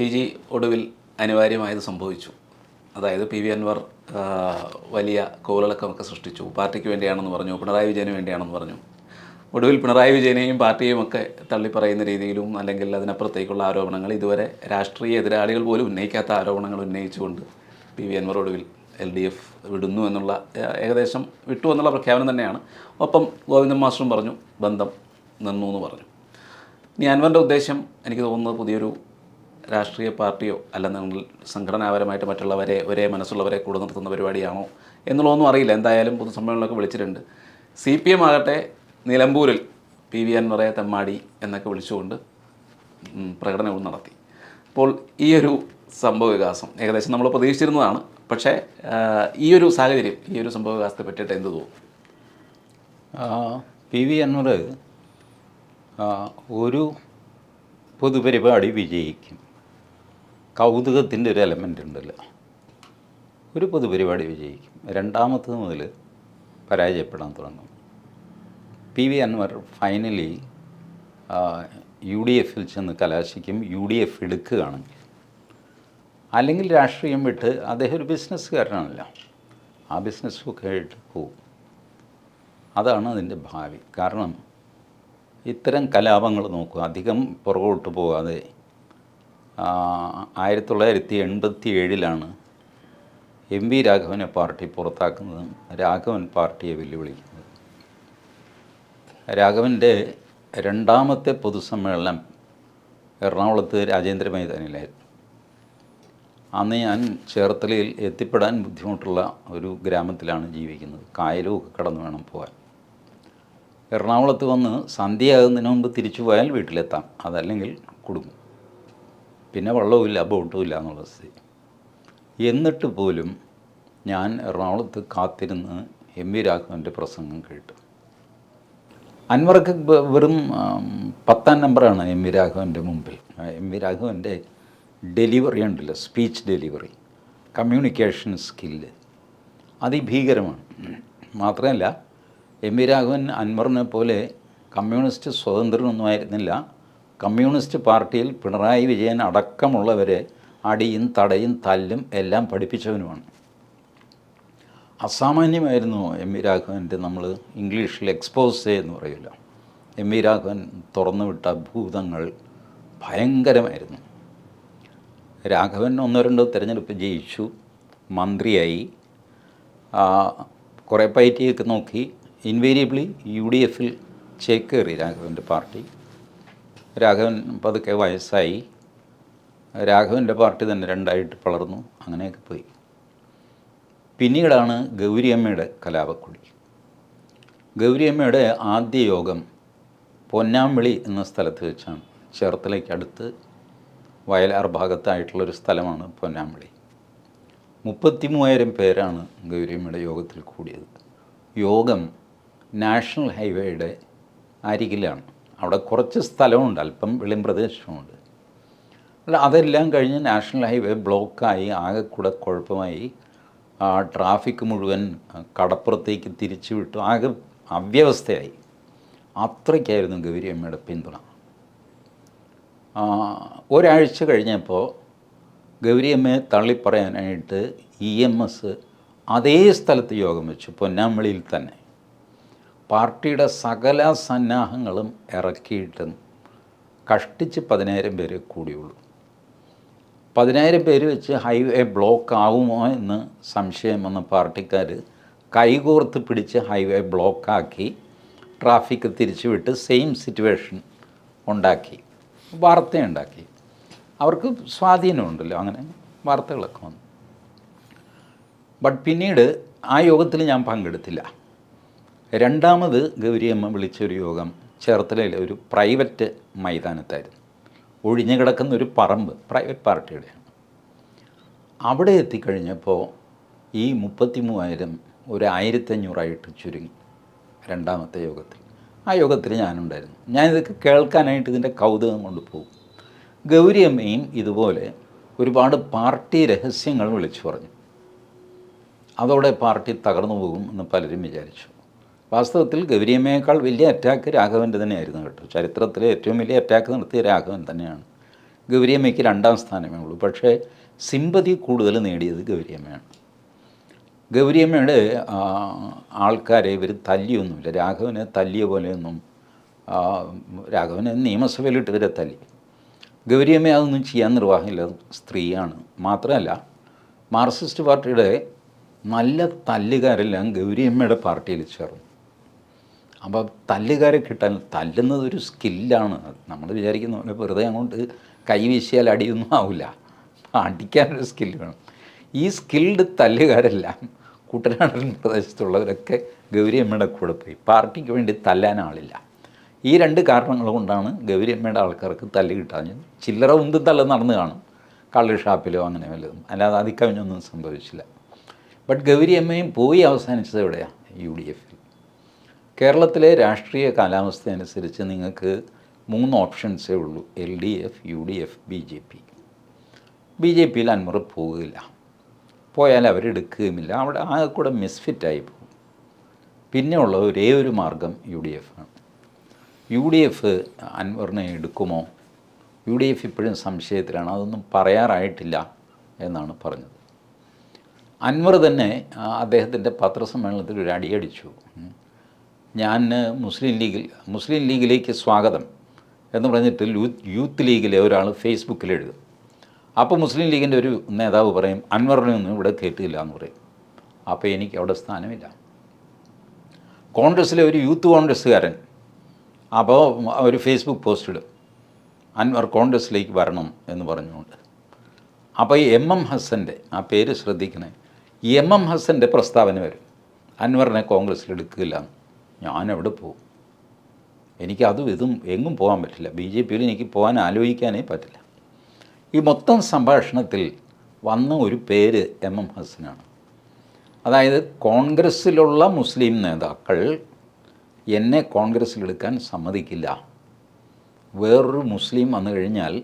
T G ഒടുവിൽ അനിവാര്യമായത് സംഭവിച്ചു. അതായത് പി വി അൻവർ വലിയ കോളിളക്കമൊക്കെ സൃഷ്ടിച്ചു. പാർട്ടിക്ക് വേണ്ടിയാണെന്ന് പറഞ്ഞു പിണറായി വിജയന് വേണ്ടിയാണെന്ന് പറഞ്ഞു. ഒടുവിൽ പിണറായി വിജയനെയും പാർട്ടിയെയും ഒക്കെ തള്ളിപ്പറയുന്ന രീതിയിലും അല്ലെങ്കിൽ അതിനപ്പുറത്തേക്കുള്ള ആരോപണങ്ങൾ ഇതുവരെ രാഷ്ട്രീയ എതിരാളികൾ പോലും ഉന്നയിക്കാത്ത ആരോപണങ്ങൾ ഉന്നയിച്ചുകൊണ്ട് പി വി അൻവർ ഒടുവിൽ എൽ ഡി എഫ് വിടുന്നു എന്നുള്ള ഏകദേശം വിട്ടു എന്നുള്ള പ്രഖ്യാപനം തന്നെയാണ്. ഒപ്പം ഗോവിന്ദൻ മാസ്റ്ററും പറഞ്ഞു ബന്ധം നിന്നു എന്ന് പറഞ്ഞു. ഇനി അൻവറിന്റെ ഉദ്ദേശം എനിക്ക് തോന്നുന്നത് പുതിയൊരു രാഷ്ട്രീയ പാർട്ടിയോ അല്ലെന്നുണ്ടെങ്കിൽ സംഘടനാപരമായിട്ട് മറ്റുള്ളവരെ ഒരേ മനസ്സുള്ളവരെ കൂടെ നിർത്തുന്ന പരിപാടിയാണോ എന്നുള്ളതൊന്നും അറിയില്ല. എന്തായാലും പൊതുസമ്മേളനമൊക്കെ വിളിച്ചിട്ടുണ്ട്. സി പി എം ആകട്ടെ നിലമ്പൂരിൽ പി വി അൻവറെ തെമ്മാടി എന്നൊക്കെ വിളിച്ചുകൊണ്ട് പ്രകടനവും നടത്തി. അപ്പോൾ ഈ ഒരു സംഭവ വികാസം ഏകദേശം നമ്മൾ പ്രതീക്ഷിച്ചിരുന്നതാണ്. പക്ഷേ ഈ ഒരു സാഹചര്യം ഈ ഒരു സംഭവ വികാസത്തെ പറ്റിയിട്ട് എന്ത് തോന്നും പി വി അൻവർ ഒരു പൊതുപരിപാടി വിജയിക്കും. കൗതുകത്തിന്റെ ഒരു എലമെന്റ് ഉണ്ടല്ലോ. ഒരു പൊതുപരിപാടി വിജയിക്കും. രണ്ടാമത്തത് മുതൽ പരാജയപ്പെടാൻ തുടങ്ങും. P V Anvar finally U D എഫിൽ ചെന്ന് കലാശിക്കും യു ഡി എഫ് എടുക്കുകയാണെങ്കിൽ. അല്ലെങ്കിൽ രാഷ്ട്രീയം വിട്ട് അദ്ദേഹം ഒരു ബിസിനസ്സുകാരനാണല്ലോ. ആ ബിസിനസ്സൊക്കെ ആയിട്ട് പോകും അതാണ് അതിന്റെ ഭാവി. കാരണം ഇത്തരം കലാപങ്ങൾ നോക്കുക. അധികം പുറകോട്ട് പോകാതെ ആയിരത്തി തൊള്ളായിരത്തി എൺപത്തി ഏഴിലാണ് എം വി രാഘവനെ പാർട്ടി പുറത്താക്കുന്നതും. രാഘവൻ പാർട്ടിയെ വെല്ലുവിളിക്കുന്നത്. രാഘവന്റെ രണ്ടാമത്തെ പൊതുസമ്മേളനം എറണാകുളത്ത് രാജേന്ദ്ര മൈതാനിലായിരുന്നു. അന്ന് ഞാൻ ചേർത്തലയിൽ എത്തിപ്പെടാൻ ബുദ്ധിമുട്ടുള്ള ഒരു ഗ്രാമത്തിലാണ് ജീവിക്കുന്നത്. കായലും ഒക്കെ കടന്നു വേണം പോകാൻ എറണാകുളത്ത് വന്ന് സന്ധ്യയാകുന്നതിന് മുമ്പ് തിരിച്ചു പോയാൽ വീട്ടിലെത്താം. അതല്ലെങ്കിൽ കുടുങ്ങും. പിന്നെ വള്ളവുമില്ല ബോട്ടുമില്ല എന്നുള്ള സ്ഥിതി. എന്നിട്ട് പോലും ഞാൻ എറണാകുളത്ത് കാത്തിരുന്ന് എം വി രാഘവന്റെ പ്രസംഗം കേട്ടു. അൻവർക്ക് വെറും പത്താം നമ്പറാണ് എം വി രാഘവന്റെ മുമ്പിൽ. എം വി രാഘവന്റെ ഡെലിവറി ഉണ്ടല്ലോ സ്പീച്ച് ഡെലിവറി കമ്മ്യൂണിക്കേഷൻ സ്കില്ല്. അതിഭീകരമാണ്. മാത്രമല്ല എം വി രാഘവൻ അൻവറിനെ പോലെ കമ്മ്യൂണിസ്റ്റ് സ്വതന്ത്രനൊന്നും ആയിരുന്നില്ല. കമ്മ്യൂണിസ്റ്റ് പാർട്ടിയിൽ പിണറായി വിജയൻ അടക്കമുള്ളവരെ അടിയും തടയും തല്ലും എല്ലാം പഠിപ്പിച്ചവനുമാണ്. അസാമാന്യമായിരുന്നു എം വി രാഘവന്റെ നമ്മൾ ഇംഗ്ലീഷിൽ എക്സ്പോസ് എന്ന് പറയില്ല എം വി രാഘവൻ തുറന്നുവിട്ട ഭൂതങ്ങൾ ഭയങ്കരമായിരുന്നു. രാഘവൻ ഒന്നോ രണ്ടോ തിരഞ്ഞെടുപ്പ് ജയിച്ചു മന്ത്രിയായി. കുറേ പൈറ്റിയൊക്കെ നോക്കി. ഇൻവേരിയബിളി യു ഡി എഫിൽ ചേക്കേറി രാഘവന്റെ പാർട്ടി. രാഘവൻ പതുക്കെ വയസ്സായി. രാഘവന്റെ പാർട്ടി തന്നെ രണ്ടായിട്ട് പളർന്നു. അങ്ങനെയൊക്കെ പോയി. പിന്നീടാണ് ഗൗരിയമ്മയുടെ കലാപക്കുടി. ഗൗരിയമ്മയുടെ ആദ്യ യോഗം പൊന്നാമ്പിളി എന്ന സ്ഥലത്ത് വെച്ചാണ്. ചേർത്തലയ്ക്ക് അടുത്ത് വയലാർ ഭാഗത്തായിട്ടുള്ളൊരു സ്ഥലമാണ് പൊന്നാമ്പിളി മുപ്പത്തി മൂവായിരം പേരാണ് ഗൗരിയമ്മയുടെ യോഗത്തിൽ കൂടിയത്. യോഗം നാഷണൽ ഹൈവേയുടെ അരികിലാണ്. അവിടെ കുറച്ച് സ്ഥലമുണ്ട് അല്പം വെളിമ്പ്രദേശമുണ്ട് അല്ല അതെല്ലാം കഴിഞ്ഞ് നാഷണൽ ഹൈവേ ബ്ലോക്കായി ആകെ കൂടെ കുഴപ്പമായി. ആ ട്രാഫിക് മുഴുവൻ കടപ്പുറത്തേക്ക് തിരിച്ചു വിട്ടു ആകെ അവ്യവസ്ഥയായി. അത്രയ്ക്കായിരുന്നു ഗൗരിയമ്മയുടെ പിന്തുണ. ഒരാഴ്ച കഴിഞ്ഞപ്പോൾ ഗൗരിയമ്മയെ തള്ളിപ്പറയാനായിട്ട് ഇ എം എസ് അതേ സ്ഥലത്ത് യോഗം വെച്ചു പൊന്നാമ്പളിയിൽ തന്നെ. പാർട്ടിയുടെ സകല സന്നാഹങ്ങളും ഇറക്കിയിട്ടും കഷ്ടിച്ച് പതിനായിരം പേരെ കൂടിയുള്ളൂ. പതിനായിരം പേര് വെച്ച് ഹൈവേ ബ്ലോക്ക് ആവുമോ എന്ന് സംശയം വന്ന പാർട്ടിക്കാർ കൈകോർത്ത് പിടിച്ച് ഹൈവേ ബ്ലോക്കാക്കി ട്രാഫിക് തിരിച്ചുവിട്ട് സെയിം സിറ്റുവേഷൻ ഉണ്ടാക്കി വാർത്തയുണ്ടാക്കി. അവർക്ക് സ്വാധീനമുണ്ടല്ലോ അങ്ങനെ വാർത്തകളൊക്കെ വന്നു. ബട്ട് പിന്നീട് ആ യോഗത്തിൽ ഞാൻ പങ്കെടുത്തില്ല. രണ്ടാമത് ഗൗരിയമ്മ വിളിച്ചൊരു യോഗം ചേർത്തലയിലെ ഒരു പ്രൈവറ്റ് മൈതാനത്തായിരുന്നു. ഒഴിഞ്ഞു കിടക്കുന്ന ഒരു പറമ്പ് പ്രൈവറ്റ് പാർട്ടിയുടെയാണ്. അവിടെ എത്തിക്കഴിഞ്ഞപ്പോൾ ഈ മുപ്പത്തി മൂവായിരം ഒരു ആയിരത്തഞ്ഞൂറായിട്ട് ചുരുങ്ങി രണ്ടാമത്തെ യോഗത്തിൽ. ആ യോഗത്തിൽ ഞാനുണ്ടായിരുന്നു. ഞാനിതൊക്കെ കേൾക്കാനായിട്ട് ഇതിന്റെ കൗതുകം കൊണ്ട് പോകും. ഗൗരിയമ്മയും ഇതുപോലെ ഒരുപാട് പാർട്ടി രഹസ്യങ്ങൾ വിളിച്ചു പറഞ്ഞു. അതോടെ പാർട്ടി തകർന്നു പോകും എന്ന് പലരും വിചാരിച്ചു. വാസ്തവത്തിൽ ഗൗരിയമ്മയേക്കാൾ വലിയ അറ്റാക്ക് രാഘവന്റെ തന്നെയായിരുന്നു കേട്ടോ. ചരിത്രത്തിലെ ഏറ്റവും വലിയ അറ്റാക്ക് നടത്തിയ രാഘവൻ തന്നെയാണ്. ഗൗരിയമ്മയ്ക്ക് രണ്ടാം സ്ഥാനമേ ഉള്ളൂ. പക്ഷേ സിമ്പതി കൂടുതൽ നേടിയത് ഗൗരിയമ്മയാണ്. ഗൗരിയമ്മയുടെ ആൾക്കാരെ ഇവർ തല്ലിയൊന്നുമില്ല. രാഘവനെ തല്ലിയ പോലെയൊന്നും രാഘവനെ നിയമസഭയിലിട്ട് ഇവരെ തല്ലി. ഗൗരിയമ്മ അതൊന്നും ചെയ്യാൻ നിർവാഹമില്ല സ്ത്രീയാണ്. മാത്രമല്ല മാർക്സിസ്റ്റ് പാർട്ടിയുടെ നല്ല തല്ലുകാരെല്ലാം ഗൗരിയമ്മയുടെ പാർട്ടിയിൽ ചേർന്നു. അപ്പോൾ തല്ലുകാരെ കിട്ടാൻ തല്ലുന്നത് ഒരു സ്കില്ലാണ്. നമ്മൾ വിചാരിക്കുന്ന പോലെ വെറുതെ അങ്ങോട്ട് കൈ വീശിയാൽ അടിയൊന്നും ആവില്ല അടിക്കാനൊരു സ്കില്ല് വേണം. ഈ സ്കിൽഡ് തല്ലുകാരെല്ലാം. കുട്ടനാടൻ പ്രദേശത്തുള്ളവരൊക്കെ ഗൗരിയമ്മയുടെ കൂടെ പോയി. പാർട്ടിക്ക് വേണ്ടി തല്ലാൻ ആളില്ല. ഈ രണ്ട് കാരണങ്ങൾ കൊണ്ടാണ് ഗൗരിയമ്മയുടെ ആൾക്കാർക്ക് തല്ല് കിട്ടാഞ്ഞത്. ചില്ലറ ഉന്തും തല്ല നടന്നു കാണും. കള്ള് ഷാപ്പിലോ അങ്ങനെ വല്ലതും. അല്ലാതെ അതിക്കവിഞ്ഞൊന്നും സംഭവിച്ചില്ല. ബട്ട് ഗൗരിയമ്മയും പോയി അവസാനിച്ചത് എവിടെയാണ് യു ഡി എഫിൽ കേരളത്തിലെ രാഷ്ട്രീയ കാലാവസ്ഥ അനുസരിച്ച് നിങ്ങൾക്ക് മൂന്ന് ഓപ്ഷൻസേ ഉള്ളൂ. L D F U D F B J P B J പിയിൽ അൻവർ പോകില്ല പോയാൽ അവരെടുക്കുകയുമില്ല അവിടെ ആകെ കൂടെ മിസ്ഫിറ്റായി പോകും. പിന്നെ ഉള്ള ഒരേ ഒരു മാർഗം യു ഡി എഫ് ആണ്. യു ഡി എഫ് അൻവറിനെ എടുക്കുമോ? യു ഡി എഫ് ഇപ്പോഴും സംശയത്തിലാണ്. അതൊന്നും പറയാറായിട്ടില്ല എന്നാണ് പറഞ്ഞത്. അൻവർ തന്നെ അദ്ദേഹത്തിന്റെ പത്രസമ്മേളനത്തിൽ ഒരു അടിയടിച്ചു. ഞാൻ മുസ്ലിം ലീഗിൽ മുസ്ലിം ലീഗിലേക്ക് സ്വാഗതം എന്ന് പറഞ്ഞിട്ട് യൂത്ത് ലീഗിലെ ഒരാൾ ഫേസ്ബുക്കിൽ എഴുതും. അപ്പോൾ മുസ്ലിം ലീഗിന്റെ ഒരു നേതാവ് പറയും അൻവറിനെ ഒന്നും ഇവിടെ കയറ്റില്ല എന്ന് പറയും. അപ്പോൾ എനിക്ക് അവിടെ സ്ഥാനമില്ല. കോൺഗ്രസ്സിലെ ഒരു യൂത്ത് കോൺഗ്രസ്സുകാരൻ അപ്പോൾ ഒരു ഫേസ്ബുക്ക് പോസ്റ്റ് ഇടും. അൻവർ കോൺഗ്രസ്സിലേക്ക് വരണം എന്ന് പറഞ്ഞുകൊണ്ട്. അപ്പോൾ ഈ എം എം ഹസന്റെ ആ പേര് ശ്രദ്ധിക്കണേ എം എം ഹസന്റെ പ്രസ്താവന വരും. അൻവറിനെ കോൺഗ്രസ്സിൽ എടുക്കില്ല ഞാൻ എവിടെ പോകും എനിക്ക് ഇതും എങ്ങും പോകാൻ പറ്റില്ല. ബി ജെ പിയിൽ എനിക്ക് പോകാൻ ആലോചിക്കാനേ പറ്റില്ല. ഈ മൊത്തം സംഭാഷണത്തിൽ വന്ന ഒരു പേര് എം എം ഹസനാണ്. അതായത് കോൺഗ്രസ്സിലുള്ള മുസ്ലിം നേതാക്കൾ എന്നെ കോൺഗ്രസ്സിലെടുക്കാൻ സമ്മതിക്കില്ല. വേറൊരു മുസ്ലിം വന്നു കഴിഞ്ഞാൽ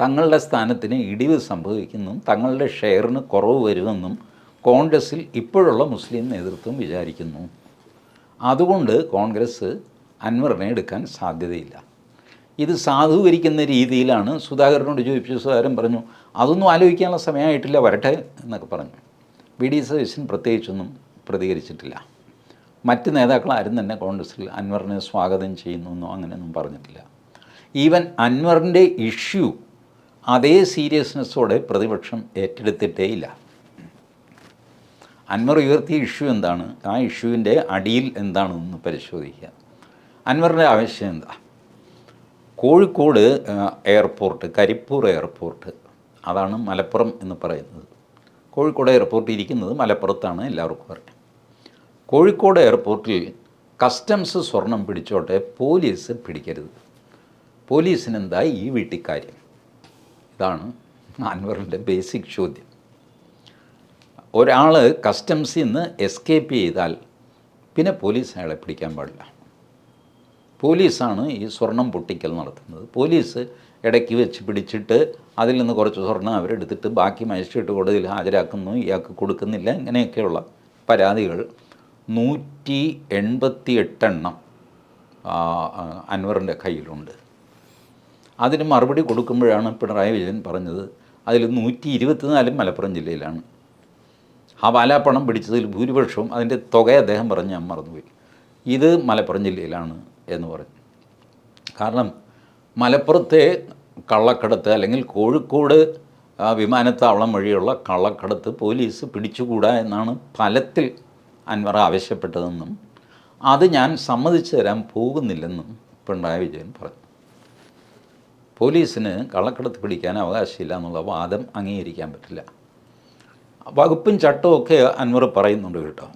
തങ്ങളുടെ സ്ഥാനത്തിന് ഇടിവ് സംഭവിക്കുന്നും തങ്ങളുടെ ഷെയറിന് കുറവ് വരുമെന്നും കോൺഗ്രസ്സിൽ ഇപ്പോഴുള്ള മുസ്ലിം നേതൃത്വം വിചാരിക്കുന്നു. അതുകൊണ്ട് കോൺഗ്രസ് അൻവറിനെ എടുക്കാൻ സാധ്യതയില്ല. ഇത് സാധൂകരിക്കുന്ന രീതിയിലാണ് സുധാകരനോട് ചോദിച്ചു സുധാകരൻ പറഞ്ഞു അതൊന്നും ആലോചിക്കാനുള്ള സമയമായിട്ടില്ല വരട്ടെ എന്നൊക്കെ പറഞ്ഞു. വി ഡി സതീശൻ പ്രത്യേകിച്ചൊന്നും പ്രതികരിച്ചിട്ടില്ല. മറ്റ് നേതാക്കൾ ആരും തന്നെ കോൺഗ്രസ്സിൽ അൻവറിനെ സ്വാഗതം ചെയ്യുന്നു എന്നോ അങ്ങനെയൊന്നും പറഞ്ഞിട്ടില്ല. ഈവൻ അൻവറിന്റെ ഇഷ്യൂ അതേ സീരിയസ്നെസ്സോടെ പ്രതിപക്ഷം ഏറ്റെടുത്തിട്ടേയില്ല അൻവർ ഉയർത്തിയ ഇഷ്യൂ എന്താണ്? ആ ഇഷ്യൂവിന്റെ അടിയിൽ എന്താണെന്ന് പരിശോധിക്കുക. അൻവറിന്റെ ആവശ്യം എന്താ? കോഴിക്കോട് എയർപോർട്ട് കരിപ്പൂർ എയർപോർട്ട് അതാണ് മലപ്പുറം എന്ന് പറയുന്നത്. കോഴിക്കോട് എയർപോർട്ട് ഇരിക്കുന്നത് മലപ്പുറത്താണ് എല്ലാവർക്കും അറിയാം. കോഴിക്കോട് എയർപോർട്ടിൽ കസ്റ്റംസ് സ്വർണം പിടിച്ചോട്ടെ പോലീസ് പിടിക്കരുത്. പോലീസിനെന്താ ഈ വീട്ടിൽ കാര്യം ഇതാണ് അൻവറിന്റെ ബേസിക് ചോദ്യം. ഒരാൾ കസ്റ്റംസിൽ നിന്ന് എസ്കേപ്പ് ചെയ്താൽ പിന്നെ പോലീസ് അയാളെ പിടിക്കാൻ പാടില്ല. പോലീസാണ് ഈ സ്വർണം പൊട്ടിക്കൽ നടത്തുന്നത്. പോലീസ് ഇടയ്ക്ക് വെച്ച് പിടിച്ചിട്ട് അതിൽ നിന്ന് കുറച്ച് സ്വർണം അവരെടുത്തിട്ട് ബാക്കി മജിസ്ട്രേറ്റ് കോടതിയിൽ ഹാജരാക്കുന്നു. ഇയാൾക്ക് കൊടുക്കുന്നില്ല. ഇങ്ങനെയൊക്കെയുള്ള പരാതികൾ നൂറ്റി എൺപത്തി എട്ടെണ്ണം അൻവറിന്റെ കയ്യിലുണ്ട്. അതിന് മറുപടി കൊടുക്കുമ്പോഴാണ് പിണറായി വിജയൻ പറഞ്ഞത്. അതിൽ നൂറ്റി ഇരുപത്തിനാലും മലപ്പുറം ജില്ലയിലാണ്. ആ വാലാപ്പണം പിടിച്ചതിൽ ഭൂരിപക്ഷവും അതിന്റെ തുക അദ്ദേഹം പറഞ്ഞ് ഞാൻ മറന്നുപോയി. ഇത് മലപ്പുറം ജില്ലയിലാണ് എന്ന് പറഞ്ഞു. കാരണം മലപ്പുറത്തെ കള്ളക്കടത്ത് അല്ലെങ്കിൽ കോഴിക്കോട് വിമാനത്താവളം വഴിയുള്ള കള്ളക്കടത്ത് പോലീസ് പിടിച്ചുകൂടാ എന്നാണ് ഫലത്തിൽ അൻവർ ആവശ്യപ്പെട്ടതെന്നും അത് ഞാൻ സമ്മതിച്ചു തരാൻ പോകുന്നില്ലെന്നും പിണറായി വിജയൻ പറഞ്ഞു. പോലീസിന് കള്ളക്കടത്ത് പിടിക്കാൻ അവകാശമില്ല എന്നുള്ള വാദം അംഗീകരിക്കാൻ പറ്റില്ല. വകുപ്പും ചട്ടവും ഒക്കെ അൻവർ പറയുന്നുണ്ട് കേട്ടോ.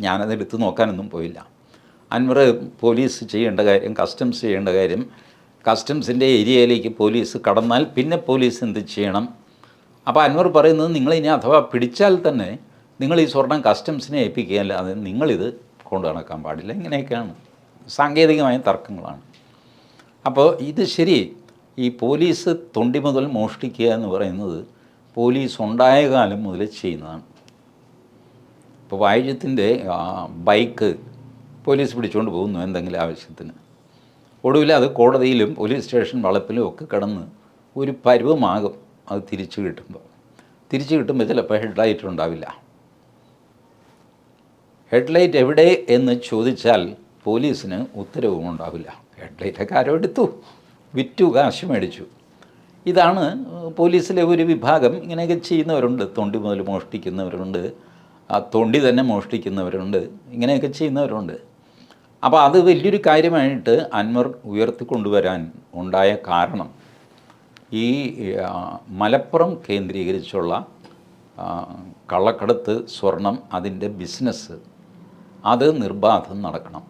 ഞാനത് എടുത്ത് നോക്കാനൊന്നും പോയില്ല. അൻവർ പോലീസ് ചെയ്യേണ്ട കാര്യം കസ്റ്റംസ് ചെയ്യേണ്ട കാര്യം കസ്റ്റംസിന്റെ ഏരിയയിലേക്ക് പോലീസ് കടന്നാൽ പിന്നെ പോലീസ് എന്ത് ചെയ്യണം? അപ്പോൾ അൻവർ പറയുന്നത് നിങ്ങളിനി അഥവാ പിടിച്ചാൽ തന്നെ നിങ്ങൾ ഈ സ്വർണം കസ്റ്റംസിനെ ഏൽപ്പിക്കുകയല്ല അത് നിങ്ങളിത് കൊണ്ടു നടക്കാൻ പാടില്ല. ഇങ്ങനെയൊക്കെയാണ് സാങ്കേതികമായ തർക്കങ്ങളാണ്. അപ്പോൾ ഇത് ശരി ഈ പോലീസ് തൊണ്ടി മുതൽ മോഷ്ടിക്കുക എന്ന് പറയുന്നത് പോലീസ് ഉണ്ടായ കാലം മുതൽ ചെയ്യുന്നതാണ് ഇപ്പോൾ വായുജ്യത്തിന്റെ ബൈക്ക് പോലീസ് പിടിച്ചുകൊണ്ട് പോകുന്നു എന്തെങ്കിലും ആവശ്യത്തിന്. ഒടുവിൽ അത് കോടതിയിലും പോലീസ് സ്റ്റേഷൻ വളപ്പിലും ഒക്കെ കടന്ന് ഒരു പരുവമാകും അത് തിരിച്ചു കിട്ടുമ്പോൾ തിരിച്ചു കിട്ടുമ്പോൾ ചിലപ്പോൾ ഹെഡ്ലൈറ്റ് ഉണ്ടാവില്ല. ഹെഡ്ലൈറ്റ് എവിടെ എന്ന് ചോദിച്ചാൽ പോലീസിന് ഉത്തരവും ഉണ്ടാവില്ല. ഹെഡ്ലൈറ്റൊക്കെ ആരോ എടുത്തു വിറ്റു കാശ് മേടിച്ചു. ഇതാണ് പോലീസിലെ ഒരു വിഭാഗം ഇങ്ങനെയൊക്കെ ചെയ്യുന്നവരുണ്ട്. തൊണ്ടി മുതൽ മോഷ്ടിക്കുന്നവരുണ്ട്. ആ തൊണ്ടി തന്നെ മോഷ്ടിക്കുന്നവരുണ്ട്. ഇങ്ങനെയൊക്കെ ചെയ്യുന്നവരുണ്ട്. അപ്പോൾ അത് വലിയൊരു കാര്യമായിട്ട് അൻവർ ഉയർത്തിക്കൊണ്ടുവരാൻ ഉണ്ടായ കാരണം ഈ മലപ്പുറം കേന്ദ്രീകരിച്ചുള്ള കള്ളക്കടത്ത് സ്വർണം അതിന്റെ ബിസിനസ് അത് നിർബാധം നടക്കണം.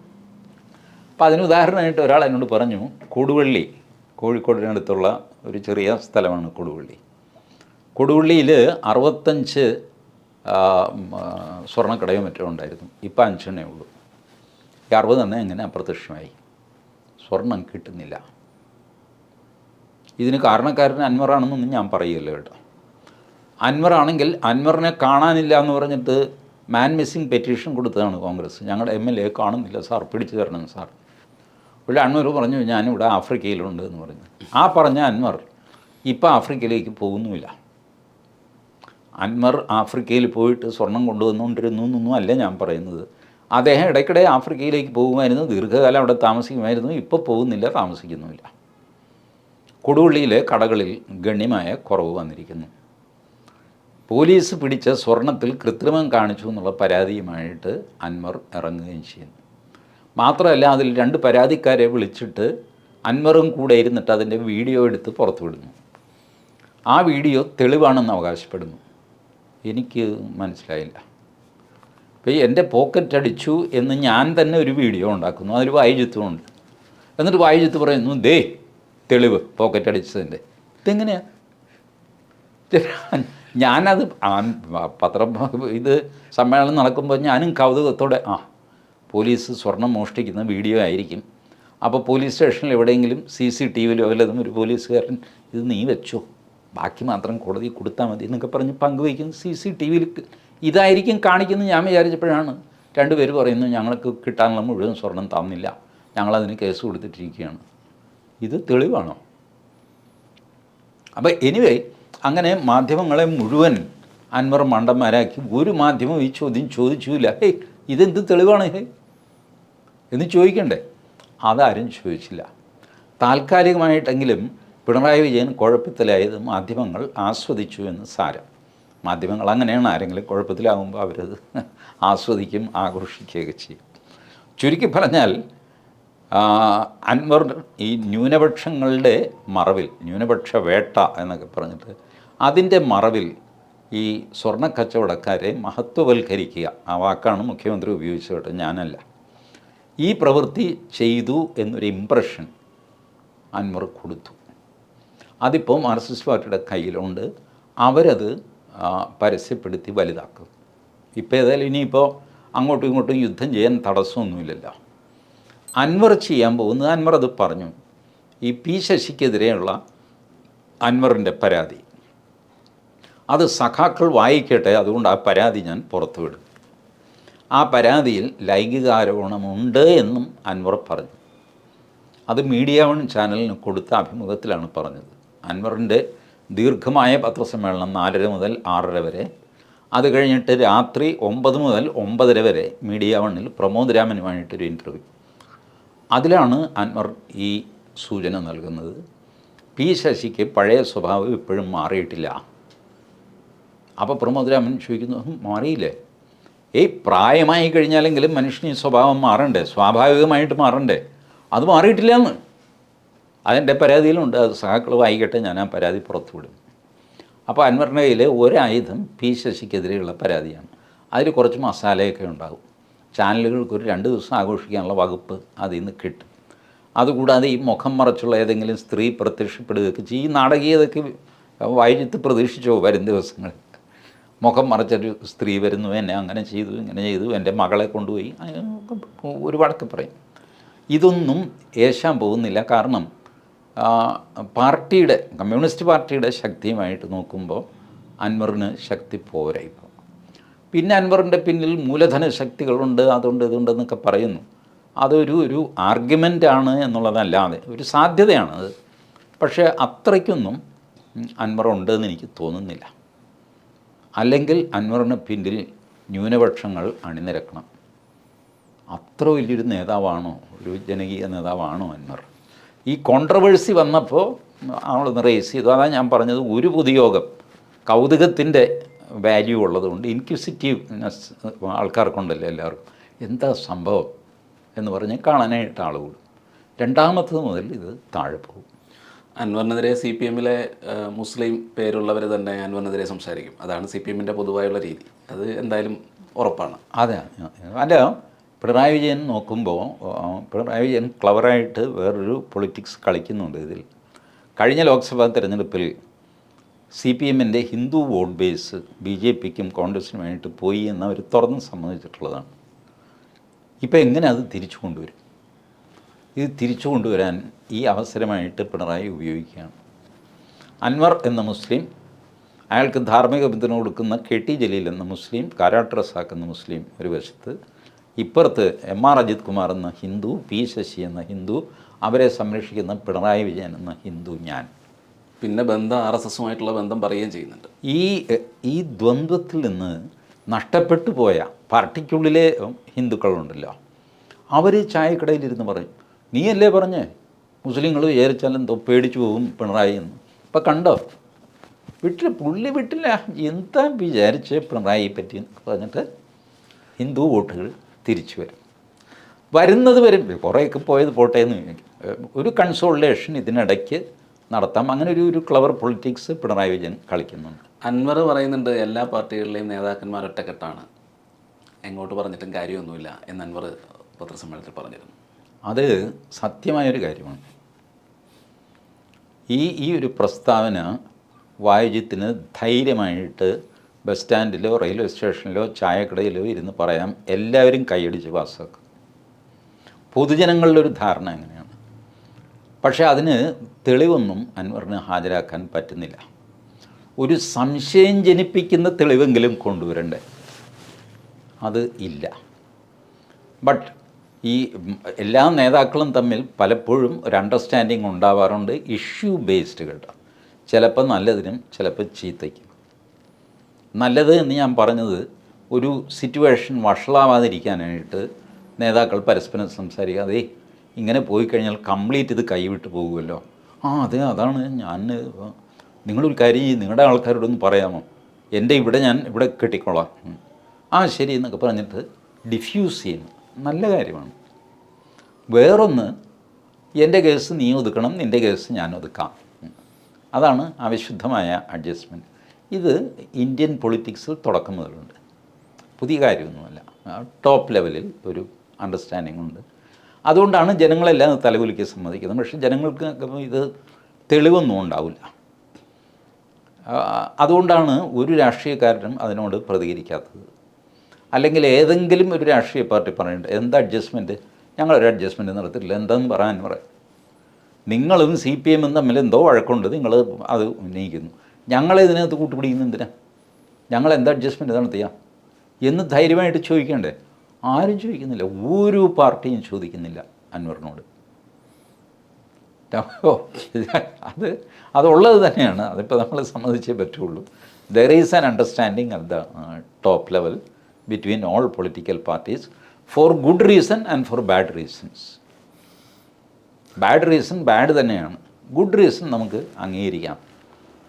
അപ്പോൾ അതിന് ഉദാഹരണമായിട്ട് ഒരാൾ എന്നോട് പറഞ്ഞു കൊടുവള്ളി കോഴിക്കോടിനടുത്തുള്ള ഒരു ചെറിയ സ്ഥലമാണ് കൊടുവള്ളി. കൊടുവള്ളിയിൽ അറുപത്തഞ്ച് സ്വർണക്കടയും മറ്റോ ഉണ്ടായിരുന്നു. ഇപ്പം അഞ്ചെണ്ണേ ഉള്ളൂ. ഈ തന്നെ എങ്ങനെ അപ്രത്യക്ഷമായി? സ്വർണം കിട്ടുന്നില്ല. ഇതിന് കാരണക്കാരൻ അൻവറാണെന്നൊന്നും ഞാൻ പറയില്ല കേട്ടോ. അൻവറാണെങ്കിൽ അൻവറിനെ കാണാനില്ല എന്ന് പറഞ്ഞിട്ട് മാൻ മിസ്സിംഗ് പെറ്റീഷൻ കൊടുത്തതാണ് കോൺഗ്രസ്. ഞങ്ങളുടെ എം എൽ എ കാണുന്നില്ല സാർ പിടിച്ചു തരണം സാർ. ഇവിടെ അൻവർ പറഞ്ഞു ഞാനിവിടെ ആഫ്രിക്കയിലുണ്ട് എന്ന് പറഞ്ഞു. ആ പറഞ്ഞ അൻവർ ഇപ്പം ആഫ്രിക്കയിലേക്ക് പോകുന്നുമില്ല. അൻവർ ആഫ്രിക്കയിൽ പോയിട്ട് സ്വർണം കൊണ്ടുവന്നുകൊണ്ടിരുന്നു എന്നൊന്നും അല്ല ഞാൻ പറയുന്നത്. അദ്ദേഹം ഇടയ്ക്കിടെ ആഫ്രിക്കയിലേക്ക് പോകുമായിരുന്നു ദീർഘകാലം അവിടെ താമസിക്കുമായിരുന്നു ഇപ്പോൾ പോകുന്നില്ല താമസിക്കുന്നുമില്ല. കൊടുവള്ളിയിലെ കടകളിൽ ഗണ്യമായ കുറവ് വന്നിരിക്കുന്നു. പോലീസ് പിടിച്ച സ്വർണത്തിൽ കൃത്രിമം കാണിച്ചു എന്നുള്ള പരാതിയുമായിട്ട് അൻവർ ഇറങ്ങുകയും ചെയ്യുന്നു. മാത്രമല്ല അതിൽ രണ്ട് പരാതിക്കാരെ വിളിച്ചിട്ട് അൻവറും കൂടെ ഇരുന്നിട്ട് അതിന്റെ വീഡിയോ എടുത്ത് പുറത്തുവിടുന്നു. ആ വീഡിയോ തെളിവാണെന്ന് അവകാശപ്പെടുന്നു. എനിക്ക് മനസ്സിലായില്ല. അപ്പോൾ എന്റെ പോക്കറ്റ് അടിച്ചു എന്ന് ഞാൻ തന്നെ ഒരു വീഡിയോ ഉണ്ടാക്കുന്നു. അതിൽ വായിജിത്തുമുണ്ട് എന്നിട്ട് വായിജിത്ത് പറയുന്നു ദേ തെളിവ് പോക്കറ്റ് അടിച്ചതിന്റെ. ഇതെങ്ങനെയാണ് ഞാനത് പത്രം ഇത് സമ്മേളനം നടക്കുമ്പോൾ ഞാനും കൗതുകത്തോടെ ആ പോലീസ് സ്വർണം മോഷ്ടിക്കുന്ന വീഡിയോ ആയിരിക്കും. അപ്പോൾ പോലീസ് സ്റ്റേഷനിൽ എവിടെയെങ്കിലും സി സി ടി വിയിലോ വല്ലതും ഒരു പോലീസുകാരൻ ഇത് നീ വെച്ചോ? ബാക്കി മാത്രം കോടതി കൊടുത്താൽ മതി എന്നൊക്കെ പറഞ്ഞ് പങ്കുവയ്ക്കും സി സി ടി വിയിൽ. ഇതായിരിക്കും കാണിക്കുന്നത് ഞാൻ വിചാരിച്ചപ്പോഴാണ്. രണ്ടുപേർ പറയുന്നു ഞങ്ങൾക്ക് കിട്ടാനുള്ള മുഴുവൻ സ്വർണം തന്നില്ല. ഞങ്ങളതിന് കേസ് കൊടുത്തിട്ടിരിക്കുകയാണ്. ഇത് തെളിവാണോ? അപ്പോൾ എനിവേ അങ്ങനെ മാധ്യമങ്ങളെ മുഴുവൻ അൻവർ മണ്ടന്മാരാക്കി ഒരു മാധ്യമം ഈ ചോദ്യം ചോദിച്ചില്ല. ഹേയ് ഇതെന്ത് തെളിവാണ്? എന്ന് ചോദിക്കണ്ടേ. അതാരും ചോദിച്ചില്ല. താൽക്കാലികമായിട്ടെങ്കിലും പിണറായി വിജയൻ കുഴപ്പത്തിലായത് മാധ്യമങ്ങൾ ആസ്വദിച്ചു എന്ന് സാരം. മാധ്യമങ്ങൾ അങ്ങനെയാണ് ആരെങ്കിലും കുഴപ്പത്തിലാകുമ്പോൾ അവരത് ആസ്വദിക്കും ആഘോഷിക്കുകയൊക്കെ ചെയ്യും. ചുരുക്കി പറഞ്ഞാൽ അൻവർ ഈ ന്യൂനപക്ഷങ്ങളുടെ മറവിൽ ന്യൂനപക്ഷ വേട്ട എന്നൊക്കെ പറഞ്ഞിട്ട് അതിന്റെ മറവിൽ ഈ സ്വർണ കച്ചവടക്കാരെ മഹത്വവൽക്കരിക്കുക. ആ വാക്കാണ് മുഖ്യമന്ത്രി ഉപയോഗിച്ചത് കേട്ടോ ഞാനല്ല. ഈ പ്രവൃത്തി ചെയ്തു എന്നൊരു ഇമ്പ്രഷൻ അൻവർ കൊടുത്തു. അതിപ്പോൾ മാർക്സിസ്റ്റ് പാർട്ടിയുടെ കയ്യിലുണ്ട്. അവരത് പരസ്യപ്പെടുത്തി വലുതാക്കും. ഇപ്പോൾ ഏതായാലും ഇനിയിപ്പോൾ അങ്ങോട്ടും ഇങ്ങോട്ടും യുദ്ധം ചെയ്യാൻ തടസ്സമൊന്നുമില്ലല്ലോ. അൻവർ ചെയ്യാൻ പോകുന്നത് അൻവർ അത് പറഞ്ഞു. ഈ പി ശശിക്കെതിരെയുള്ള അൻവറിന്റെ പരാതി. അത് സഖാക്കൾ വായിക്കട്ടെ അതുകൊണ്ട് ആ പരാതി ഞാൻ പുറത്തുവിടും. ആ പരാതിയിൽ ലൈംഗികാരോപണമുണ്ട് എന്നും അൻവർ പറഞ്ഞു. അത് മീഡിയ വൺ ചാനലിന് കൊടുത്ത അഭിമുഖത്തിലാണ് പറഞ്ഞത്. അൻവറിന്റെ ദീർഘമായ പത്രസമ്മേളനം നാലര മുതൽ ആറര വരെ. അത് കഴിഞ്ഞിട്ട് രാത്രി ഒമ്പത് മുതൽ ഒമ്പതര വരെ മീഡിയ വണ്ണിൽ പ്രമോദ് രാമനുമായിട്ടൊരു ഇന്റർവ്യൂ. അതിലാണ് അൻവർ ഈ സൂചന നൽകുന്നത്. പി ശശിക്ക് പഴയ സ്വഭാവം ഇപ്പോഴും മാറിയിട്ടില്ല. അപ്പോൾ പ്രമോദരാമൻ ചോദിക്കുന്നു "ഹും, മാറിയില്ലേ? ഏയ് പ്രായമായി കഴിഞ്ഞാലെങ്കിലും മനുഷ്യന് സ്വഭാവം മാറണ്ടേ? സ്വാഭാവികമായിട്ട് മാറണ്ടേ? അത് മാറിയിട്ടില്ല എന്ന് അതെന്റെ പരാതിയിലുണ്ട്. അത് സഹാക്കൾ വായിക്കട്ടെ ഞാൻ ആ പരാതി പുറത്തുവിടും അപ്പോൾ അൻവറിന്റെ ഒരായുധം പി ശശിക്കെതിരെയുള്ള പരാതിയാണ്. അതിൽ കുറച്ച് മസാലയൊക്കെ ഉണ്ടാകും. ചാനലുകൾക്ക് ഒരു രണ്ട് ദിവസം ആഘോഷിക്കാനുള്ള വകുപ്പ് അതിൽ നിന്ന് കിട്ടും. അതുകൂടാതെ ഈ മുഖം മറച്ചുള്ള ഏതെങ്കിലും സ്ത്രീ പ്രത്യക്ഷപ്പെടുകയൊക്കെ ചെയ്യും. നാടകീയതൊക്കെ വൈകിട്ട് പ്രതീക്ഷിച്ചോ വരും ദിവസങ്ങളിൽ മുഖം മറച്ചൊരു സ്ത്രീ വരുന്നു എന്നെ അങ്ങനെ ചെയ്തു ഇങ്ങനെ ചെയ്തു എന്റെ മകളെ കൊണ്ടുപോയി. ഒരു വഴക്ക് പറയും. ഇതൊന്നും ഏശാൻ പോകുന്നില്ല. കാരണം പാർട്ടിയുടെ കമ്മ്യൂണിസ്റ്റ് പാർട്ടിയുടെ ശക്തിയുമായിട്ട് നോക്കുമ്പോൾ അൻവറിന് ശക്തി പോരാ ഇപ്പോൾ. പിന്നെ അൻവറിന്റെ പിന്നിൽ മൂലധന ശക്തികളുണ്ട് അതുണ്ട് ഇതുണ്ടെന്നൊക്കെ പറയുന്നു. അതൊരു ഒരു ആർഗ്യുമെന്റ് ആണ് എന്നുള്ളതല്ലാതെ ഒരു സാധ്യതയാണത് പക്ഷേ അത്രയ്ക്കൊന്നും ഉം, അൻവർ ഉണ്ടെന്ന് എനിക്ക് തോന്നുന്നില്ല. അല്ലെങ്കിൽ അൻവറിന് പിന്നിൽ ന്യൂനപക്ഷങ്ങൾ അണിനിരക്കണം. അത്ര വലിയൊരു നേതാവാണോ? ഒരു ജനകീയ നേതാവാണോ അൻവർ? ഈ കോൺട്രവേഴ്സി വന്നപ്പോൾ നമ്മളൊന്ന് റേസ് ചെയ്തു. അതാണ് ഞാൻ പറഞ്ഞത് ഒരു പൊതുയോഗം കൗതുകത്തിന്റെ വാല്യൂ ഉള്ളതുകൊണ്ട് ഇൻക്വിസിറ്റീവ്നെസ് ആൾക്കാർക്കുണ്ടല്ലോ എല്ലാവർക്കും. എന്താ സംഭവം എന്ന് പറഞ്ഞ് കാണാനായിട്ട് ആൾ കൂടും. രണ്ടാമത്തത് മുതൽ ഇത് താഴെ പോകും. അൻവറിനെതിരെ സി പി എമ്മിലെ മുസ്ലിം പേരുള്ളവർ തന്നെ അൻവറിനെതിരെ സംസാരിക്കും. അതാണ് സി പി എമ്മിന്റെ പൊതുവായുള്ള രീതി. അത് എന്തായാലും ഉറപ്പാണ്. അതെ അല്ല പിണറായി വിജയൻ നോക്കുമ്പോൾ പിണറായി വിജയൻ ക്ലവറായിട്ട് വേറൊരു പൊളിറ്റിക്സ് കളിക്കുന്നുണ്ട് ഇതിൽ. കഴിഞ്ഞ ലോക്സഭാ തെരഞ്ഞെടുപ്പിൽ സി പി എമ്മിന്റെ Hindu vote base B J പിക്കും കോൺഗ്രസിനും വേണ്ടിയിട്ട് പോയി എന്ന് അവർ തുറന്ന് സമ്മതിച്ചിട്ടുള്ളതാണ്. ഇപ്പോൾ എങ്ങനെ അത് തിരിച്ചു കൊണ്ടുവരും? ഇത് തിരിച്ചു കൊണ്ടുവരാൻ ഈ അവസരമായിട്ട് പിണറായി ഉപയോഗിക്കുകയാണ്. അൻവർ എന്ന മുസ്ലിം അയാൾക്ക് ധാർമ്മിക പിന്തുണ കൊടുക്കുന്ന കെ ടി ജലീൽ എന്ന മുസ്ലിം കാരാട്ട് ആക്കുന്ന മുസ്ലിം ഒരു വശത്ത് ഇപ്പുറത്ത് എം ആർ അജിത് കുമാർ എന്ന ഹിന്ദു പി ശശി എന്ന ഹിന്ദു അവരെ സംരക്ഷിക്കുന്ന പിണറായി വിജയൻ എന്ന ഹിന്ദു ഞാൻ. പിന്നെ ബന്ധം ആർ എസ് എസുമായിട്ടുള്ള ബന്ധം പറയുകയും ചെയ്യുന്നുണ്ട്. ഈ ഈ ദ്വന്ദ്വത്തിൽ നിന്ന് നഷ്ടപ്പെട്ടു പോയ പാർട്ടിക്കുള്ളിലെ ഹിന്ദുക്കളുണ്ടല്ലോ അവർ ചായക്കടയിലിരുന്ന് പറയും നീയല്ലേ പറഞ്ഞേ? മുസ്ലിങ്ങൾ വിചാരിച്ചാൽ എന്തോ പേടിച്ചു പോകും പിണറായി എന്ന്. ഇപ്പം കണ്ടോ? വിട്ടില്ല പുള്ളി വിട്ടില്ല. എന്താ വിചാരിച്ച് പിണറായിയെ പറ്റി പറഞ്ഞിട്ട് ഹിന്ദു വോട്ടുകൾ തിരിച്ചു വരും. വരുന്നത് വരും കുറേയൊക്കെ പോയത് പോട്ടെ എന്ന് ഒരു കൺസോൾട്ടേഷൻ ഇതിനിടയ്ക്ക് നടത്താം. അങ്ങനെ ഒരു ഒരു ക്ലവർ പൊളിറ്റിക്സ് പിണറായി വിജയൻ കളിക്കുന്നുണ്ട്. അൻവർ പറയുന്നുണ്ട് എല്ലാ പാർട്ടികളിലെയും നേതാക്കന്മാർ ഒറ്റക്കെട്ടാണ്. എങ്ങോട്ട് പറഞ്ഞിട്ടും കാര്യമൊന്നുമില്ല എന്ന് അൻവർ പത്രസമ്മേളനത്തിൽ പറഞ്ഞിരുന്നു. അത് സത്യമായൊരു കാര്യമാണ്. ഈ ഈ ഒരു പ്രസ്താവന വായുജിത്തിന് ധൈര്യമായിട്ട് ബസ് സ്റ്റാൻഡിലോ റെയിൽവേ സ്റ്റേഷനിലോ ചായക്കടയിലോ ഇരുന്ന് പറയാം എല്ലാവരും കൈയടിച്ച് പാസ്സാക്കും. പൊതുജനങ്ങളുടെ ഒരു ധാരണ അങ്ങനെയാണ്. പക്ഷേ അതിന് തെളിവൊന്നും അൻവറിന് ഹാജരാക്കാൻ പറ്റുന്നില്ല. ഒരു സംശയം ജനിപ്പിക്കുന്ന തെളിവെങ്കിലും കൊണ്ടുവരണ്ടേ? അത് ഇല്ല. ബട്ട് ഈ എല്ലാ നേതാക്കളും തമ്മിൽ പലപ്പോഴും ഒരു അണ്ടർസ്റ്റാൻഡിങ് ഉണ്ടാവാറുണ്ട് ഇഷ്യൂ ബേസ്ഡ് കേട്ടോ ചിലപ്പോൾ നല്ലതിനും ചിലപ്പോൾ ചീത്തയ്ക്കും. നല്ലത് എന്ന് ഞാൻ പറഞ്ഞത് ഒരു സിറ്റുവേഷൻ വഷളാവാതിരിക്കാനായിട്ട് നേതാക്കൾ പരസ്പരം സംസാരിക്കുക. അതേ ഇങ്ങനെ പോയി കഴിഞ്ഞാൽ കംപ്ലീറ്റ് ഇത് കൈവിട്ട് പോകുമല്ലോ ആ അതെ അതാണ് ഞാൻ നിങ്ങളൊരു കാര്യം നിങ്ങളുടെ ആൾക്കാരോടൊന്ന് പറയാമോ? എന്റെ ഇവിടെ ഞാൻ ഇവിടെ കെട്ടിക്കോളാം. ആ ശരി എന്നൊക്കെ പറഞ്ഞിട്ട് ഡിഫ്യൂസ് ചെയ്യുന്നു. നല്ല കാര്യമാണ്. വേറൊന്ന് എന്റെ കേസ് നീ ഒതുക്കണം നിന്റെ കേസ് ഞാൻ ഒതുക്കാം. അതാണ് അവിശുദ്ധമായ അഡ്ജസ്റ്റ്മെന്റ് ഇത് ഇന്ത്യൻ പൊളിറ്റിക്സിൽ തുടക്കം മുതലുണ്ട്. പുതിയ കാര്യമൊന്നുമല്ല. ടോപ്പ് ലെവലിൽ ഒരു അണ്ടർസ്റ്റാൻഡിംഗ് ഉണ്ട്. അതുകൊണ്ടാണ് ജനങ്ങളെല്ലാം തലകുലിക്ക് സമ്മതിക്കുന്നത്. പക്ഷേ ജനങ്ങൾക്ക് ഇത് തെളിവൊന്നും ഉണ്ടാവില്ല. അതുകൊണ്ടാണ് ഒരു രാഷ്ട്രീയക്കാരനും അതിനോട് പ്രതികരിക്കാത്തത്. അല്ലെങ്കിൽ ഏതെങ്കിലും ഒരു രാഷ്ട്രീയ പാർട്ടി പറയുന്നുണ്ട് എന്താ അഡ്ജസ്റ്റ്മെന്റ് ഒരു അഡ്ജസ്റ്റ്മെന്റ് നടത്തില്ല എന്താന്ന് പറയാൻ പറയാം നിങ്ങളും സി പി എമ്മും തമ്മിൽ എന്തോ വഴക്കുണ്ട് നിങ്ങൾ അത് ഉന്നയിക്കുന്നു. ഞങ്ങളെ ഇതിനകത്ത് എന്തിനാ? ഞങ്ങൾ എന്താ അഡ്ജസ്റ്റ്മെന്റ് നടത്തിയ? എന്ന് ധൈര്യമായിട്ട് ചോദിക്കണ്ടേ? ആരും ചോദിക്കുന്നില്ല ഒരു പാർട്ടിയും ചോദിക്കുന്നില്ല അൻവറിനോട്. ഓ, അത് അതുള്ളത് തന്നെയാണ് അതിപ്പോൾ നമ്മൾ സമ്മതിച്ചേ പറ്റുള്ളൂ. There is an understanding at the top level between all political parties for good reason and for bad reasons bad reason bad തന്നെയാണ്. ഗുഡ് റീസൺ നമുക്ക് അംഗീകരിക്കാം.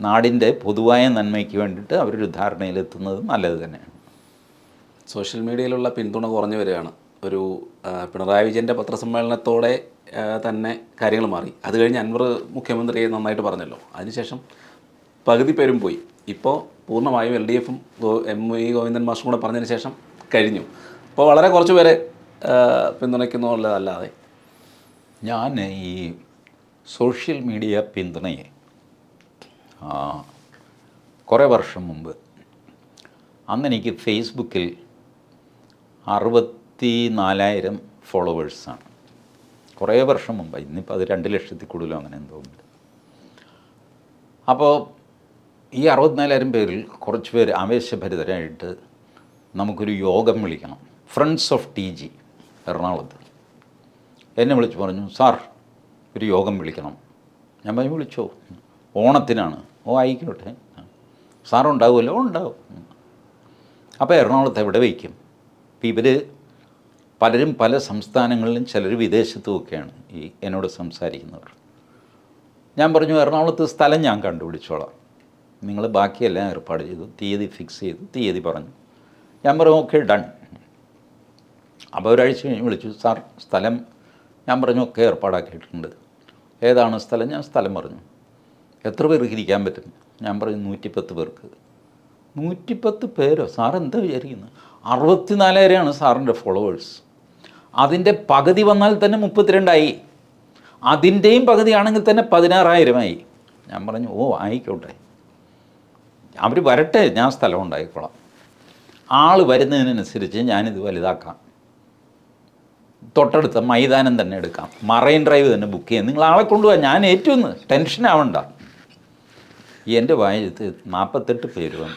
നാടിന്റെ പൊതുവായ നന്മയ്ക്ക് വേണ്ടിയിട്ട് അവരൊരു ധാരണയിലെത്തുന്നത് നല്ലത് തന്നെയാണ്. സോഷ്യൽ മീഡിയയിലുള്ള പിന്തുണ കുറഞ്ഞു വരികയാണ്. ഒരു പിണറായി വിജയന്റെ പത്രസമ്മേളനത്തോടെ തന്നെ കാര്യങ്ങൾ മാറി. അത് കഴിഞ്ഞ് അൻവർ മുഖ്യമന്ത്രിയെ നന്നായിട്ട് പറഞ്ഞല്ലോ. അതിനുശേഷം പകുതി പേരും പോയി. ഇപ്പോൾ പൂർണമായും എൽ ഡി എഫും എം വി ഗോവിന്ദൻ മാഷും കൂടെ പറഞ്ഞതിന് ശേഷം കഴിഞ്ഞു. അപ്പോൾ വളരെ കുറച്ച് പേരെ പിന്തുണയ്ക്കുന്നുള്ളതല്ലാതെ. ഞാൻ ഈ സോഷ്യൽ മീഡിയ പിന്തുണയെ കുറേ വർഷം മുമ്പ് അന്ന് എനിക്ക് ഫേസ്ബുക്കിൽ അറുപത്തി നാലായിരം ഫോളോവേഴ്സാണ് കുറേ വർഷം മുമ്പ് ഇന്നിപ്പോൾ അത് രണ്ട് ലക്ഷത്തിൽ കൂടുതലോ അങ്ങനെ എന്തോ ഉണ്ട് അപ്പോൾ ഈ അറുപത്തിനാലായിരം പേരിൽ കുറച്ച് പേര് ആവേശഭരിതരായിട്ട് നമുക്കൊരു യോഗം വിളിക്കണം. ഫ്രണ്ട്സ് ഓഫ് ടി ജി എറണാകുളത്ത്. എന്നെ വിളിച്ച് പറഞ്ഞു സാർ ഒരു യോഗം വിളിക്കണം. ഞാൻ പറഞ്ഞു വിളിച്ചോ? ഓണത്തിനാണ്. ഓ ആയിക്കോട്ടെ. സാറുണ്ടാവുമല്ലോ? ഉണ്ടാവും. അപ്പോൾ എറണാകുളത്ത് എവിടെ വയ്ക്കും? ഇപ്പം ഇവർ പലരും പല സംസ്ഥാനങ്ങളിലും ചിലർ വിദേശത്തുമൊക്കെയാണ് ഈ എന്നോട് സംസാരിക്കുന്നവർ. ഞാൻ പറഞ്ഞു എറണാകുളത്ത് സ്ഥലം ഞാൻ കണ്ടുപിടിച്ചോളാം. നിങ്ങൾ ബാക്കിയെല്ലാം ഏർപ്പാട് ചെയ്തു തീയതി ഫിക്സ് ചെയ്തു തീയതി പറഞ്ഞു. ഞാൻ പറഞ്ഞു ഓക്കെ ഡൺ അപ്പോൾ ഒരാഴ്ച കഴിഞ്ഞ് വിളിച്ചു സാർ സ്ഥലം ഞാൻ പറഞ്ഞു ഒക്കെ ഏർപ്പാടാക്കിയിട്ടുണ്ട്. ഏതാണ് സ്ഥലം? ഞാൻ സ്ഥലം പറഞ്ഞു. എത്ര പേർക്ക് ഇരിക്കാൻ പറ്റും? ഞാൻ പറഞ്ഞു നൂറ്റിപ്പത്ത് പേർക്ക്. നൂറ്റിപ്പത്ത് പേരോ? സാർ എന്താ വിചാരിക്കുന്നത് അറുപത്തിനാലായിരമാണ് സാറിന്റെ ഫോളോവേഴ്സ് അതിന്റെ പകുതി വന്നാൽ തന്നെ മുപ്പത്തിരണ്ടായി. അതിന്റെയും പകുതിയാണെങ്കിൽ തന്നെ പതിനാറായിരമായി. ഞാൻ പറഞ്ഞു ഓ ആയിക്കോട്ടെ. അവർ വരട്ടെ ഞാൻ സ്ഥലം ഉണ്ടായിക്കോളാം ആൾ വരുന്നതിനനുസരിച്ച് ഞാനിത് വലുതാക്കാം. തൊട്ടടുത്ത മൈതാനം തന്നെ എടുക്കാം. മറൈൻ ഡ്രൈവ് തന്നെ ബുക്ക് ചെയ്യാം. നിങ്ങൾ ആളെ കൊണ്ടുപോകാം ഞാൻ ഏറ്റവും ടെൻഷൻ ആവണ്ട. എന്റെ വായത്ത് നാൽപ്പത്തെട്ട് പേര് വന്നു.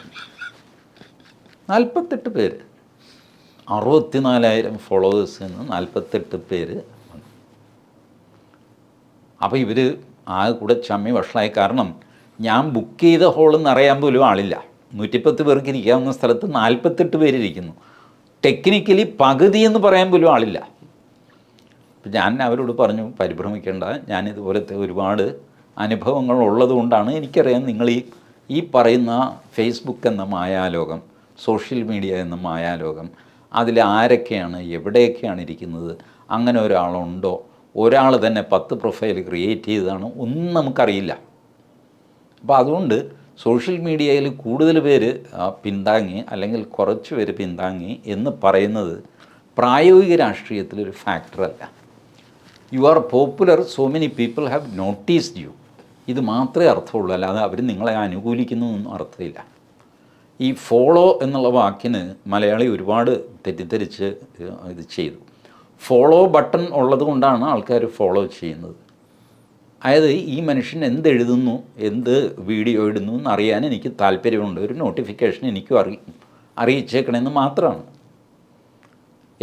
നാൽപ്പത്തെട്ട് പേര്. അറുപത്തിനാലായിരം ഫോളോവേഴ്സ് നിന്ന് നാൽപ്പത്തെട്ട് പേര് അപ്പോൾ ഇവർ ആ കൂടെ ചമ്മി വഷളായി. കാരണം ഞാൻ ബുക്ക് ചെയ്ത ഹോളെന്ന് അറിയാൻ പോലും ആളില്ല. നൂറ്റിപ്പത്ത് പേർക്ക് ഇരിക്കാവുന്ന സ്ഥലത്ത് നാൽപ്പത്തെട്ട് പേരിരിക്കുന്നു. ടെക്നിക്കലി പകുതി എന്ന് പറയാൻ പോലും ആളില്ല. അപ്പം ഞാൻ അവരോട് പറഞ്ഞു പരിഭ്രമിക്കേണ്ട. ഞാൻ ഇതുപോലത്തെ ഒരുപാട് അനുഭവങ്ങൾ ഉള്ളതുകൊണ്ടാണ് എനിക്കറിയാം നിങ്ങൾ ഈ ഈ പറയുന്ന ഫേസ്ബുക്ക് എന്ന മായാലോകം സോഷ്യൽ മീഡിയ എന്ന മായാലോകം അതിൽ ആരൊക്കെയാണ് എവിടെയൊക്കെയാണ് ഇരിക്കുന്നത് അങ്ങനെ ഒരാളുണ്ടോ? ഒരാൾ തന്നെ പത്ത് പ്രൊഫൈൽ ക്രിയേറ്റ് ചെയ്തതാണ് ഒന്നും നമുക്കറിയില്ല. അപ്പോൾ അതുകൊണ്ട് സോഷ്യൽ മീഡിയയിൽ കൂടുതൽ പേര് പിന്താങ്ങി അല്ലെങ്കിൽ കുറച്ച് പേര് പിന്താങ്ങി എന്ന് പറയുന്നത് പ്രായോഗിക രാഷ്ട്രീയത്തിലൊരു ഫാക്ടറല്ല you are popular so many people have noticed you ഇത് മാത്രമേ അർത്ഥമുള്ളൂ അല്ലാതെ അവർ നിങ്ങളെ അനുകൂലിക്കുന്നു എന്നൊന്നും അർത്ഥമില്ല. ഈ ഫോളോ എന്നുള്ള വാക്കിന് മലയാളി ഒരുപാട് തെറ്റിദ്ധരിച്ച് ഇത് ചെയ്തു. ഫോളോ ബട്ടൺ ഉള്ളത് കൊണ്ടാണ് ആൾക്കാർ ഫോളോ ചെയ്യുന്നത്. അതായത് ഈ മനുഷ്യൻ എന്ത് എഴുതുന്നു എന്ത് വീഡിയോ ഇടുന്നു എന്ന് അറിയാൻ എനിക്ക് താല്പര്യമുണ്ട്. ഒരു നോട്ടിഫിക്കേഷൻ എനിക്കും അറി അറിയിച്ചേക്കണമെന്ന് മാത്രമാണ്.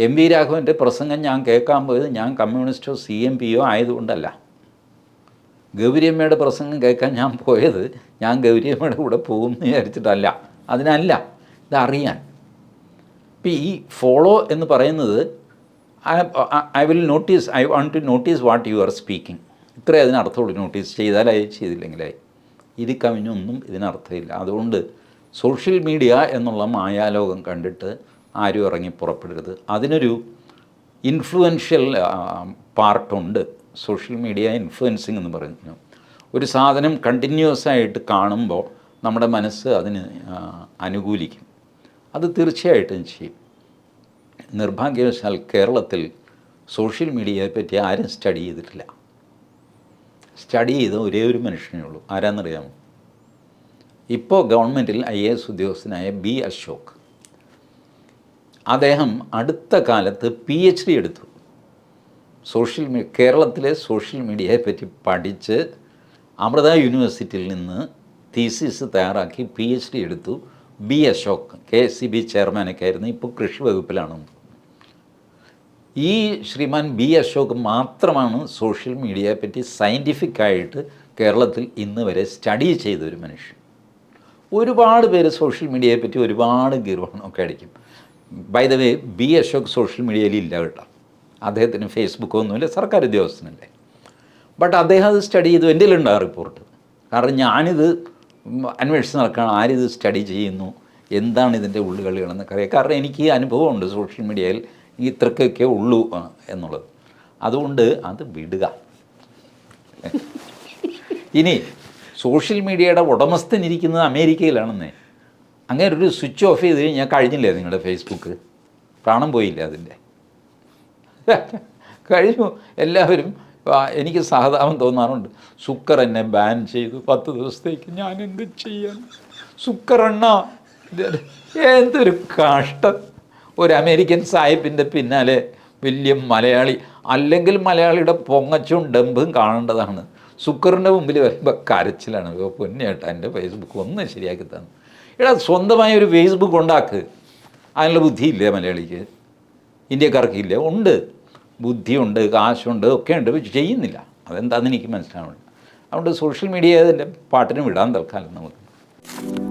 എം വി രാഘവന്റെ പ്രസംഗം ഞാൻ കേൾക്കാൻ പോയത് ഞാൻ കമ്മ്യൂണിസ്റ്റോ സി എം പിയോ ആയതുകൊണ്ടല്ല. ഗൗരിയമ്മയുടെ പ്രസംഗം കേൾക്കാൻ ഞാൻ പോയത് ഞാൻ ഗൗരിയമ്മയുടെ കൂടെ പോകും എന്ന് വിചാരിച്ചിട്ടല്ല. അതിനല്ല ഇതറിയാൻ. ഇപ്പം ഈ ഫോളോ എന്ന് പറയുന്നത് I will notice I want to notice what you are speaking. ഇത്രേ അതിനർത്ഥമുള്ളൂ നോട്ടീസ് ചെയ്താലായി ചെയ്തില്ലെങ്കിലായി. ഇത് കവിഞ്ഞൊന്നും ഇതിനർത്ഥമില്ല. അതുകൊണ്ട് സോഷ്യൽ മീഡിയ എന്നുള്ള മായാലോകം കണ്ടിട്ട് ആരും ഇറങ്ങി പുറപ്പെടരുത്. അതിനൊരു ഇൻഫ്ലുവൻഷ്യൽ പാർട്ടുണ്ട് സോഷ്യൽ മീഡിയ ഇൻഫ്ലുവൻസിങ് എന്ന് പറയുന്നു. ഒരു സാധനം കണ്ടിന്യൂസ് ആയിട്ട് കാണുമ്പോൾ നമ്മുടെ മനസ്സ് അതിന് അനുകൂലിക്കും. അത് തീർച്ചയായിട്ടും ചെയ്യും. നിർഭാഗ്യവശാൽ കേരളത്തിൽ സോഷ്യൽ മീഡിയയെ പറ്റി ആരും സ്റ്റഡി ചെയ്തിട്ടില്ല. സ്റ്റഡി ചെയ്ത ഒരേ ഒരു മനുഷ്യനേ ഉള്ളൂ. ആരാന്നറിയാമോ? ഇപ്പോൾ ഗവൺമെന്റിൽ ഐ എ എസ് ഉദ്യോഗസ്ഥനായ ബി അശോക്. അദ്ദേഹം അടുത്ത കാലത്ത് പി എച്ച് ഡി എടുത്തു. സോഷ്യൽ മീ കേരളത്തിലെ സോഷ്യൽ മീഡിയയെ പറ്റി പഠിച്ച് അമൃത യൂണിവേഴ്സിറ്റിയിൽ നിന്ന് തീസിസ് തയ്യാറാക്കി പി എച്ച് ഡി എടുത്തു. B Ashok K S C B ചെയർമാനൊക്കെ ആയിരുന്നു. ഇപ്പോൾ കൃഷി വകുപ്പിലാണ്. ഈ ശ്രീമാൻ ബി അശോക് മാത്രമാണ് സോഷ്യൽ മീഡിയയെ പറ്റി സയന്റിഫിക് ആയിട്ട് കേരളത്തിൽ ഇന്ന് വരെ സ്റ്റഡി ചെയ്ത ഒരു മനുഷ്യൻ. ഒരുപാട് പേര് സോഷ്യൽ മീഡിയയെ പറ്റി ഒരുപാട് ഗീർവണമൊക്കെ അടിക്കും. By the way B Ashok social മീഡിയയിൽ ഇല്ല കേട്ടോ. അദ്ദേഹത്തിന് ഫേസ്ബുക്കോ ഒന്നുമില്ല സർക്കാർ ഉദ്യോഗസ്ഥനല്ലേ. ബട്ട് അദ്ദേഹം അത് സ്റ്റഡി ചെയ്തു എന്റെ ആ റിപ്പോർട്ട്. കാരണം ഞാനിത് അന്വേഷിച്ച് നടക്കണം ആരിത് സ്റ്റഡി ചെയ്യുന്നു എന്താണ് ഇതിന്റെ ഉള്ളുകളികളെന്നൊക്കെ അറിയാം. കാരണം എനിക്ക് അനുഭവമുണ്ട് സോഷ്യൽ മീഡിയയിൽ. ഇത്രക്കൊക്കെ ഉള്ളൂ എന്നുള്ളത്. അതുകൊണ്ട് അത് വിടുക. ഇനി സോഷ്യൽ മീഡിയയുടെ ഉടമസ്ഥൻ ഇരിക്കുന്നത് അമേരിക്കയിലാണെന്നേ. അങ്ങനെ ഒരു സ്വിച്ച് ഓഫ് ചെയ്ത് കഴിഞ്ഞാൽ കഴിഞ്ഞില്ലേ നിങ്ങളുടെ ഫേസ്ബുക്ക് പ്രാണം പോയില്ല അതിന്റെ? കഴിഞ്ഞു. എല്ലാവരും എനിക്ക് സഹതാപം തോന്നാറുണ്ട്. സുക്കർ എന്നെ ബാൻ ചെയ്തു. പത്ത് ദിവസത്തേക്ക് ഞാൻ എന്ത് ചെയ്യാൻ? സുക്കർ എണ്ണ എന്തൊരു കഷ്ടം ഒരു അമേരിക്കൻ സാഹിബിന്റെ പിന്നാലെ വലിയ മലയാളി അല്ലെങ്കിൽ മലയാളിയുടെ പൊങ്ങച്ചും ഡമ്പും കാണേണ്ടതാണ്. സുക്കറിന്റെ മുമ്പിൽ വരുമ്പോൾ കരച്ചിലാണ്. പൊന്നേട്ടാ എന്റെ ഫേസ്ബുക്ക് ഒന്ന് ശരിയാക്കി തന്നു. എടാ സ്വന്തമായ ഒരു ഫേസ്ബുക്ക് ഉണ്ടാക്ക്. അതിനുള്ള ബുദ്ധിയില്ലേ മലയാളിക്ക്? ഇന്ത്യക്കാർക്കില്ല? ഉണ്ട്. ബുദ്ധിയുണ്ട് കാശുണ്ട് ഒക്കെ ഉണ്ട് പക്ഷെ ചെയ്യുന്നില്ല. അതെന്താണെന്ന് എനിക്ക് മനസ്സിലാവുന്നില്ല അതുകൊണ്ട് സോഷ്യൽ മീഡിയ അതിന്റെ പാട്ടിന് വിടാൻ തൽക്കാലം നമുക്ക്.